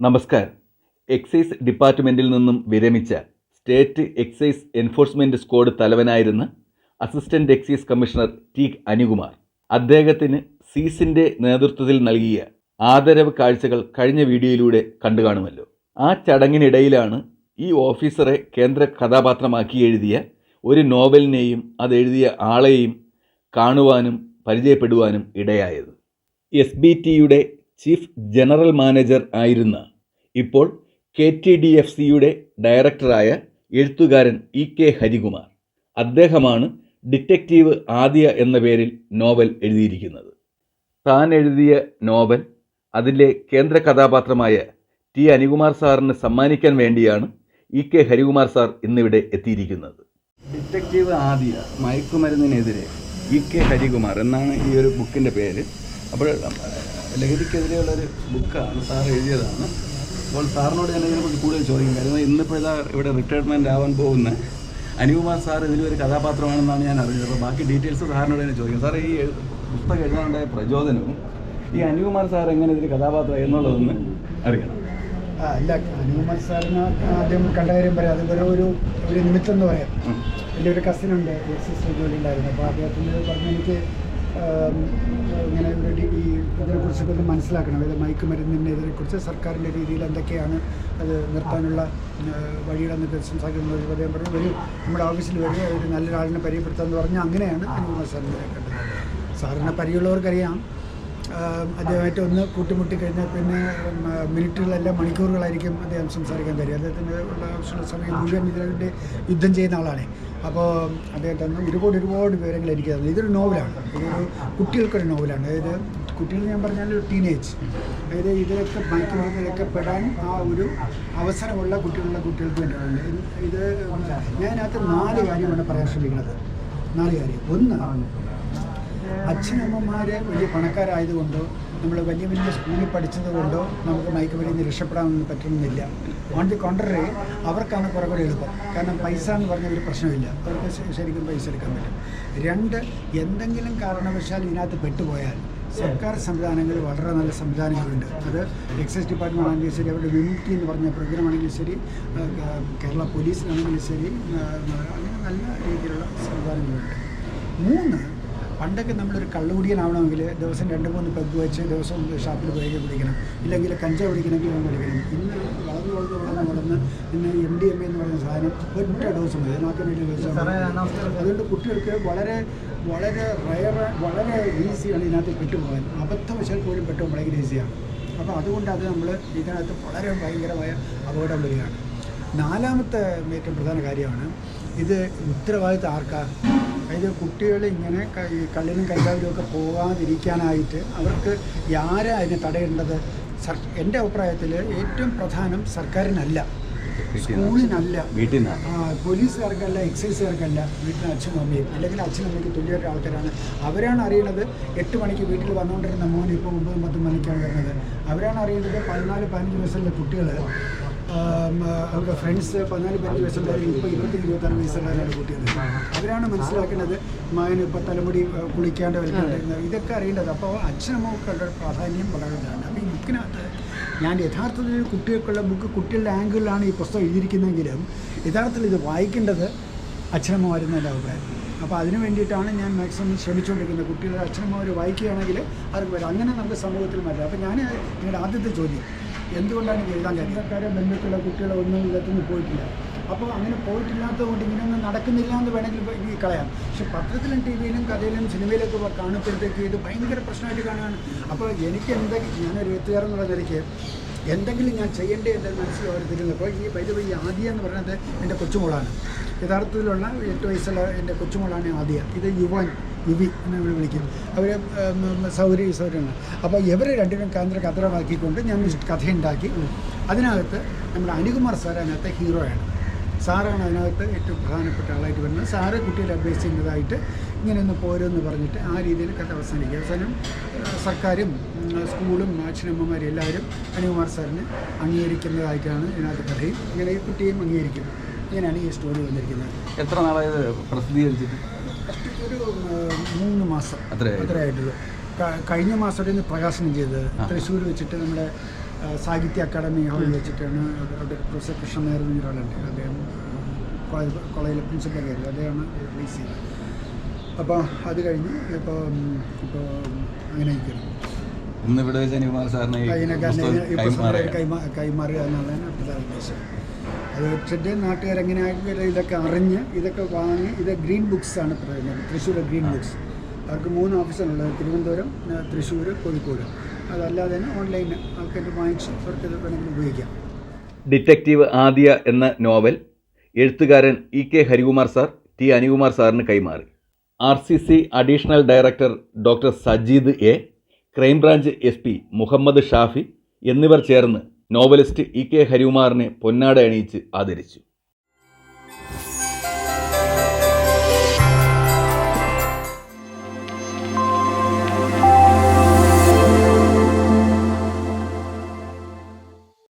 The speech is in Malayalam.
നമസ്കാരം. എക്സൈസ് ഡിപ്പാർട്ട്മെന്റിൽ നിന്നും വിരമിച്ച state excise enforcement squad തലവനായിരുന്ന assistant excise commissioner T Anukumar അദ്ദേഹത്തിന് സീസിന്റെ നേതൃത്വത്തിൽ നൽകിയ ആദരവ് കാഴ്ചകൾ കഴിഞ്ഞ വീഡിയോയിലൂടെ കണ്ടു കാണുമല്ലോ ആ ചടങ്ങിനിടയിലാണ് ഈ ഓഫീസറെ കേന്ദ്ര കഥാപാത്രമാക്കി എഴുതിയ ഒരു നോവലിനെയും അതെഴുതിയ ആളെയും കാണുവാനും പരിചയപ്പെടുവാനും ഇടയായത്. എസ് ബി ടിയുടെ ചീഫ് ജനറൽ മാനേജർ ആയിരുന്ന ഇപ്പോൾ കെ ടി ഡി എഫ് സിയുടെ ഡയറക്ടറായ എഴുത്തുകാരൻ ഇ കെ ഹരികുമാർ. അദ്ദേഹമാണ് ഡിറ്റക്റ്റീവ് ആദ്യ എന്ന പേരിൽ നോവൽ എഴുതിയിരിക്കുന്നത്. താൻ എഴുതിയ നോവൽ അതിലെ കേന്ദ്ര കഥാപാത്രമായ ടി അനികുമാർ സാറിന് സമ്മാനിക്കാൻ വേണ്ടിയാണ് ഇ കെ ഹരികുമാർ സാർ ഇന്നിവിടെ എത്തിയിരിക്കുന്നത്. ഡിറ്റക്റ്റീവ് ആദ്യ മയക്കുമരുന്നിനെതിരെ ഇ കെ ഹരികുമാർ എന്നാണ് ഈ ഒരു ബുക്കിന്റെ പേര്. അപ്പോൾ ലഹരിക്കെതിരെയുള്ള ഒരു ബുക്കാണ് സാർ എഴുതിയതാണ്. അപ്പോൾ സാറിനോട് ഞാൻ ഇതിനെക്കുറിച്ച് കൂടുതൽ ചോദിക്കും. കാര്യം ഇന്നിപ്പോൾ ഇതാ ഇവിടെ റിട്ടയർമെന്റ് ആവാൻ പോകുന്ന. അനുകുമാർ സാർ ഇതിലൊരു കഥാപാത്രമാണെന്നാണ് ഞാൻ അറിഞ്ഞത്. അപ്പോൾ ബാക്കി ഡീറ്റെയിൽസ് സാറിനോട് തന്നെ ചോദിക്കും. സാർ ഈ പുസ്തകം എഴുതാനുണ്ടായ പ്രചോദനവും ഈ അനുകുമാർ സാർ എങ്ങനെ ഇതിൽ കഥാപാത്രം എന്നുള്ളതൊന്ന് അറിയണം. ആ, ഇല്ല അനുകുമാർ സാറിന് ആദ്യം കണ്ട കാര്യം പറയാം. അത് വെറും ഒരു ഒരു നിമിത്തം എന്ന് പറയാം. എന്റെ ഒരു കസിനുണ്ട് സിസ്റ്റർ ജോലി ഉണ്ടായിരുന്നു. അപ്പോൾ അദ്ദേഹത്തിന് പറഞ്ഞ് എനിക്ക് ഇങ്ങനെ ഒരു ഈ ഇതിനെക്കുറിച്ചൊക്കെ ഒന്ന് മനസ്സിലാക്കണം. അതായത് മയക്കുമരുന്നിന്റെ ഇതിനെക്കുറിച്ച് സർക്കാരിന്റെ രീതിയിൽ എന്തൊക്കെയാണ് അത് നിർത്താനുള്ള വഴികളെന്നൊക്കെ സംസാരിക്കുന്നത് പറയാൻ പറഞ്ഞു ഒരു നമ്മുടെ ഓഫീസിൽ വരിക ഒരു നല്ലൊരാളിനെ പരിചയപ്പെടുത്താമെന്ന് പറഞ്ഞാൽ അങ്ങനെയാണ് ഹനുമാൻ സാറിനെ കണ്ടത്. സാറിനെ പരിചയമുള്ളവർക്കറിയാം. അദ്ദേഹമായിട്ട് ഒന്ന് കൂട്ടിമുട്ടി കഴിഞ്ഞാൽ പിന്നെ മിനിറ്റുകളെല്ലാം മണിക്കൂറുകളായിരിക്കും അദ്ദേഹം സംസാരിക്കാൻ തരിക. അദ്ദേഹത്തിന് ഉള്ള ആവശ്യമുള്ള സമയം മുഴുവൻ ഇതിനുവേണ്ടി യുദ്ധം ചെയ്യുന്ന ആളാണ്. അപ്പോൾ അദ്ദേഹത്തെ അന്ന് ഒരുപാട് ഒരുപാട് വിവരങ്ങൾ എനിക്ക് തന്നു. ഇതൊരു നോവലാണ്. ഇതൊരു കുട്ടികൾക്കൊരു നോവലാണ്. അതായത് കുട്ടികൾ ഞാൻ പറഞ്ഞാൽ ഒരു ടീനേജ് അതായത് ഇതിലൊക്കെ മയക്കുമരുന്നിലൊക്കെ പെടാൻ ആ ഒരു അവസരമുള്ള കുട്ടികളുള്ള കുട്ടികൾക്ക് വേണ്ടിയിട്ടുണ്ട്. ഇത് ഞാൻ അതിനകത്ത് നാല് കാര്യമാണ് പറയാൻ ശ്രമിക്കുന്നത്. നാല് കാര്യം. ഒന്ന് അച്ഛനമ്മമാർ വലിയ പണക്കാരായതുകൊണ്ടോ നമ്മൾ വലിയ വലിയ സ്കൂളിൽ പഠിച്ചത് കൊണ്ടോ നമുക്ക് മയക്കുമരുന്ന് രക്ഷപ്പെടാൻ പറ്റണമെന്നില്ല. ഓൺ ദി കോൺട്രറി അവർക്കാണ് കുറേ കൂടെ എളുപ്പം. കാരണം പൈസ എന്ന് പറഞ്ഞ ഒരു പ്രശ്നമില്ല. അവർക്ക് ശരിക്കും പൈസ എടുക്കാൻ പറ്റും. രണ്ട് എന്തെങ്കിലും കാരണവശാൽ ഇതിനകത്ത് പെട്ടുപോയാൽ സർക്കാർ സംവിധാനങ്ങൾ വളരെ നല്ല സംവിധാനങ്ങളുണ്ട്. അത് എക്സൈസ് ഡിപ്പാർട്ട്മെന്റ് ആണെങ്കിലും ശരി അവരുടെ വിമുക്തി എന്ന് പറഞ്ഞ പ്രോഗ്രാം ആണെങ്കിലും ശരി കേരള പോലീസിലാണെങ്കിലും ശരി അങ്ങനെ നല്ല രീതിയിലുള്ള സംവിധാനങ്ങളുണ്ട്. മൂന്ന് പണ്ടൊക്കെ നമ്മളൊരു കള്ളുകുടിയനാവണമെങ്കിൽ ദിവസം രണ്ട് മൂന്ന് പെഗ് വെച്ച് ദിവസം ഷാപ്പിൽ പോയി കുടിക്കണം. ഇല്ലെങ്കിൽ കഞ്ച കുടിക്കണമെങ്കിൽ നമ്മൾ കുടിക്കണം. ഇന്ന് വളർന്ന് വളർന്ന് വളർന്ന് വളർന്ന് ഇന്ന് എം ഡി എം എന്ന് പറയുന്ന സാധനം ഒറ്റ ഡോസ് മതി. അതിനകത്ത് വേണ്ടി അതുകൊണ്ട് കുട്ടികൾക്ക് വളരെ വളരെ റയർ വളരെ ഈസിയാണ് ഇതിനകത്ത് പെട്ടുപോകാൻ. അബദ്ധവശാൽ പോലും പെട്ടുപോകാൻ ഭയങ്കര ഈസിയാണ് അപ്പോൾ അതുകൊണ്ട് അത് നമ്മൾ ഇതിനകത്ത് വളരെ ഭയങ്കരമായ അപകടം വരികയാണ്. നാലാമത്തെ ഏറ്റവും പ്രധാന കാര്യമാണ് ഇത് ഉത്തരവാദിത്തം ആർക്കാ? അതായത് കുട്ടികൾ ഇങ്ങനെ ഈ കള്ളിനും കൈകാവിലും ഒക്കെ പോകാതിരിക്കാനായിട്ട് അവർക്ക് ആരാ അതിനെ തടയേണ്ടത്? സർ എന്റെ അഭിപ്രായത്തിൽ ഏറ്റവും പ്രധാനം സർക്കാരിനല്ല. സ്കൂളിനല്ല. പോലീസുകാർക്കല്ല എക്സൈസുകാർക്കല്ല വീട്ടിലെ അച്ഛനും അമ്മയും അല്ലെങ്കിൽ അച്ഛനും അമ്മയ്ക്ക് തുല്യമായിട്ട് ആൾക്കാരാണ്. അവരാണ് അറിയുന്നത് എട്ട് മണിക്ക് വീട്ടിൽ വന്നുകൊണ്ടിരുന്ന മോൻ ഇപ്പോൾ ഒമ്പതും പത്തും മണിക്കാണ് വരുന്നത്. അവരാണ് അറിയേണ്ടത് പതിനാല് പതിനഞ്ച് വയസ്സുള്ള കുട്ടികൾ അവരുടെ ഫ്രണ്ട്സ് പതിനാല് പതിനഞ്ച് വയസ്സുള്ളവർ ഇപ്പോൾ ഇരുപത്തി ഇരുപത്താറ് വയസ്സുള്ളവരാണ് കുട്ടികൾ അവരാണ് മനസ്സിലാക്കേണ്ടത് മകന് ഇപ്പോൾ തലമുടി കുളിക്കാണ്ട് വലിക്കാണ്ടിരുന്നത് ഇതൊക്കെ അറിയേണ്ടത്. അപ്പോൾ അച്ഛനമ്മക്കുള്ള പ്രാധാന്യം വളരെ ഇതാണ്. അപ്പോൾ ഈ ബുക്കിനകത്ത് ഞാൻ യഥാർത്ഥത്തിൽ കുട്ടികൾക്കുള്ള ബുക്ക് കുട്ടികളുടെ ആംഗിളിലാണ് ഈ പുസ്തകം എഴുതിയിരിക്കുന്നതെങ്കിലും യഥാർത്ഥത്തിൽ ഇത് വായിക്കേണ്ടത് അച്ഛനമ്മമാരുന്ന എന്റെ അഭിപ്രായം. അപ്പോൾ അതിന് വേണ്ടിയിട്ടാണ് ഞാൻ മാക്സിമം ശ്രമിച്ചുകൊണ്ടിരിക്കുന്നത്. കുട്ടികളുടെ അച്ഛനമ്മമാർ വായിക്കുകയാണെങ്കിൽ അവർക്ക് വരാം. അങ്ങനെ നമുക്ക് സമൂഹത്തിൽ മാറ്റാം. അപ്പോൾ ഞാൻ നിങ്ങളുടെ ആദ്യത്തെ ചോദ്യം. എന്തുകൊണ്ടാണ് എഴുതാൻ കാര്യം സർക്കാരെ ബന്ധുക്കളോ കുട്ടികളോ ഒന്നും ഇല്ലാത്തൊന്നും പോയിട്ടില്ല. അപ്പോൾ അങ്ങനെ പോയിട്ടില്ലാത്തത് കൊണ്ട് ഇങ്ങനെയൊന്നും നടക്കുന്നില്ല എന്ന് വേണമെങ്കിൽ കളയാം. പക്ഷെ പത്രത്തിലും ടി വിയിലും കഥയിലും സിനിമയിലൊക്കെ കാണുമ്പോഴത്തേക്ക് ഇത് ഭയങ്കര പ്രശ്നമായിട്ട് കാണുകയാണ്. അപ്പോൾ എനിക്ക് എന്തെങ്കിലും ഞാനൊരു എഴുത്തുകാരെന്നുള്ള നിലയ്ക്ക് എന്തെങ്കിലും ഞാൻ ചെയ്യേണ്ടേ എന്റെ മനസ്സിൽ അവർ തരുന്നത് അപ്പോൾ ഈ വൈദ്യ ഈ ആദ്യ എന്ന് പറയുന്നത് എന്റെ കൊച്ചുമോളാണ്. യഥാർത്ഥത്തിലുള്ള എട്ട് വയസ്സുള്ള എന്റെ കൊച്ചുമോളാണ് ആദ്യ. ഇത് യുവൻ യുവി എന്ന് വിളിക്കും. അവർ സൗരി സൗര്യമാണ് അപ്പോൾ ഇവരെ രണ്ടിനും കേന്ദ്ര കഥമാക്കിക്കൊണ്ട് ഞാൻ കഥയുണ്ടാക്കി. അതിനകത്ത് നമ്മുടെ അനുകുമാർ സാർ അതിനകത്ത് ഹീറോയാണ് സാറാണ് അതിനകത്ത് ഏറ്റവും പ്രധാനപ്പെട്ട ആളായിട്ട് വരുന്നത്. സാറ് കുട്ടികളെ അഡ്വൈസ് ചെയ്യുന്നതായിട്ട് ഇങ്ങനെ ഒന്ന് പോരെന്ന് പറഞ്ഞിട്ട് ആ രീതിയിൽ കഥ അവസാനിക്കുക. അവസാനം സർക്കാരും സ്കൂളും അച്ഛനമ്മമാരും എല്ലാവരും അനുകുമാർ സാറിനെ അംഗീകരിക്കുന്നതായിട്ടാണ് ഇതിനകത്ത് കഥയും. ഇങ്ങനെ ഈ കുട്ടിയും അംഗീകരിക്കും ഇങ്ങനെയാണ് ഈ സ്റ്റോറി വന്നിരിക്കുന്നത്. എത്ര നാളായത് പ്രസിദ്ധീകരിച്ചിട്ട്? ഒരു മൂന്ന് മാസം. അത്രയായിട്ടുള്ളൂ. കഴിഞ്ഞ മാസം ഒരു പ്രകാശനം ചെയ്തത്. തൃശ്ശൂർ വെച്ചിട്ട് നമ്മുടെ സാഹിത്യ അക്കാദമി ഹാളിൽ വെച്ചിട്ടാണ് അവിടെ പ്രൊഫസർ കൃഷ്ണൻ എന്നൊരാളുണ്ട്. ഒരാളുണ്ട് അദ്ദേഹം കോളേജ് കോളേജിലെ പ്രിൻസിപ്പൽ ആയിരുന്നു. അദ്ദേഹമാണ് റിലീസ് ചെയ്തത്. അപ്പോൾ അത് കഴിഞ്ഞ് ഇപ്പോൾ ഇപ്പോൾ അങ്ങനെ സാറിന്. കൈമാ കൈമാറുക എന്നുള്ളതാണ് എങ്ങനെ ഉദ്ദേശം. അത് വെച്ചിട്ട് നാട്ടുകാരെങ്ങനെ ഇതൊക്കെ അറിഞ്ഞ് ഇതൊക്കെ വാങ്ങി ഇത് ഗ്രീൻ ബുക്സ് ആണ് പറയുന്നത്. Thrissur Green Books. അവർക്ക് മൂന്ന് ഓഫീസാണുള്ളത് തിരുവനന്തപുരം തൃശ്ശൂർ കോഴിക്കോട്. അതല്ലാതെ തന്നെ ഓൺലൈൻ ആൾക്കാർ വാങ്ങിച്ച് അവർക്ക് ഇത് വേണമെങ്കിൽ ഉപയോഗിക്കാം. ഡിറ്റക്റ്റീവ് ആദ്യ എന്ന നോവൽ എഴുത്തുകാരൻ E K Harikumar sir T Anikumar സാറിന് കൈമാറി. R C C additional director doctor Sajeed A crime branch S P Muhammad Shafi എന്നിവർ ചേർന്ന് നോവലിസ്റ്റ് ഇ കെ ഹരികുമാറിനെ പൊന്നാട അണിയിച്ച് ആദരിച്ചു.